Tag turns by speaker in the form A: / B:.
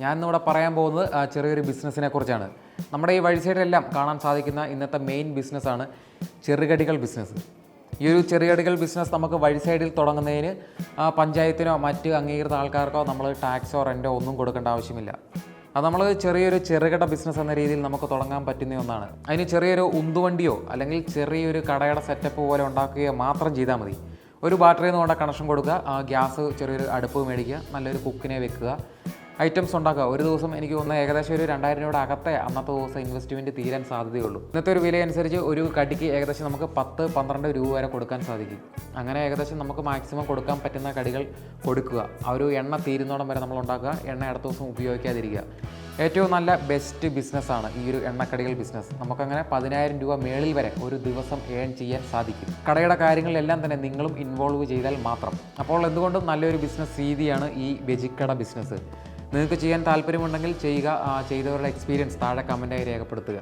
A: ഞാൻ ഇന്നിവിടെ പറയാൻ പോകുന്നത് ചെറിയൊരു ബിസിനസ്സിനെ കുറിച്ചാണ്. നമ്മുടെ ഈ വഴി സൈഡിലെല്ലാം കാണാൻ സാധിക്കുന്ന ഇന്നത്തെ മെയിൻ ബിസിനസ്സാണ് ചെറുകടികൾ ബിസിനസ് ഈ ഒരു ചെറുകടികൾ ബിസിനസ് നമുക്ക് വഴി സൈഡിൽ തുടങ്ങുന്നതിന് പഞ്ചായത്തിനോ മറ്റ് അംഗീകൃത ആൾക്കാർക്കോ നമ്മൾ ടാക്സോ റെന്റോ ഒന്നും കൊടുക്കേണ്ട ആവശ്യമില്ല. അത് നമ്മൾ ചെറിയൊരു ചെറുകിട ബിസിനസ് എന്ന രീതിയിൽ നമുക്ക് തുടങ്ങാൻ പറ്റുന്ന ഒന്നാണ്. അതിന് ചെറിയൊരു ഉന്തുവണ്ടിയോ അല്ലെങ്കിൽ ചെറിയൊരു കടയുടെ സെറ്റപ്പ് പോലെ ഉണ്ടാക്കുകയോ മാത്രം ചെയ്താൽ മതി. ഒരു ബാറ്ററിയിൽ നിന്ന് കൊണ്ട് കണക്ഷൻ കൊടുക്കുക ഗ്യാസ് ചെറിയൊരു അടുപ്പ് മേടിക്കുക നല്ലൊരു കുക്കിനെ വെക്കുക ഐറ്റംസ് ഉണ്ടാക്കുക. ഒരു ദിവസം എനിക്ക് തോന്നുന്നത് ഏകദേശം ഒരു രണ്ടായിരം രൂപയുടെ അകത്തെ അന്നത്തെ ദിവസം ഇൻവെസ്റ്റ്മെന്റ് തീരാൻ സാധ്യതയുള്ളൂ. ഇന്നത്തെ ഒരു വില അനുസരിച്ച് ഒരു കടിക്ക് ഏകദേശം നമുക്ക് പത്ത് പന്ത്രണ്ട് രൂപ വരെ കൊടുക്കാൻ സാധിക്കും. അങ്ങനെ ഏകദേശം നമുക്ക് മാക്സിമം കൊടുക്കാൻ പറ്റുന്ന കടികൾ കൊടുക്കുക. ആ ഒരു എണ്ണ തീരുന്നോടം വരെ നമ്മൾ ഉണ്ടാക്കുക. എണ്ണ അടുത്ത ദിവസം ഉപയോഗിക്കാതിരിക്കുക. ഏറ്റവും നല്ല ബെസ്റ്റ് ബിസിനസ്സാണ് ഈ ഒരു എണ്ണക്കടികൾ ബിസിനസ് നമുക്കങ്ങനെ പതിനായിരം രൂപ മേളിൽ വരെ ഒരു ദിവസം ഏൺ ചെയ്യാൻ സാധിക്കും. കടയുടെ കാര്യങ്ങളിലെല്ലാം തന്നെ നിങ്ങളും ഇൻവോൾവ് ചെയ്താൽ മാത്രം. അപ്പോൾ എന്തുകൊണ്ടും നല്ലൊരു ബിസിനസ് രീതിയാണ് ഈ വെജിക്കട ബിസിനസ് നിങ്ങൾക്ക് ചെയ്യാൻ താല്പര്യമുണ്ടെങ്കിൽ ചെയ്യുക ചെയ്തവരുടെ എക്സ്പീരിയൻസ് താഴെ കമന്റായി രേഖപ്പെടുത്തുക.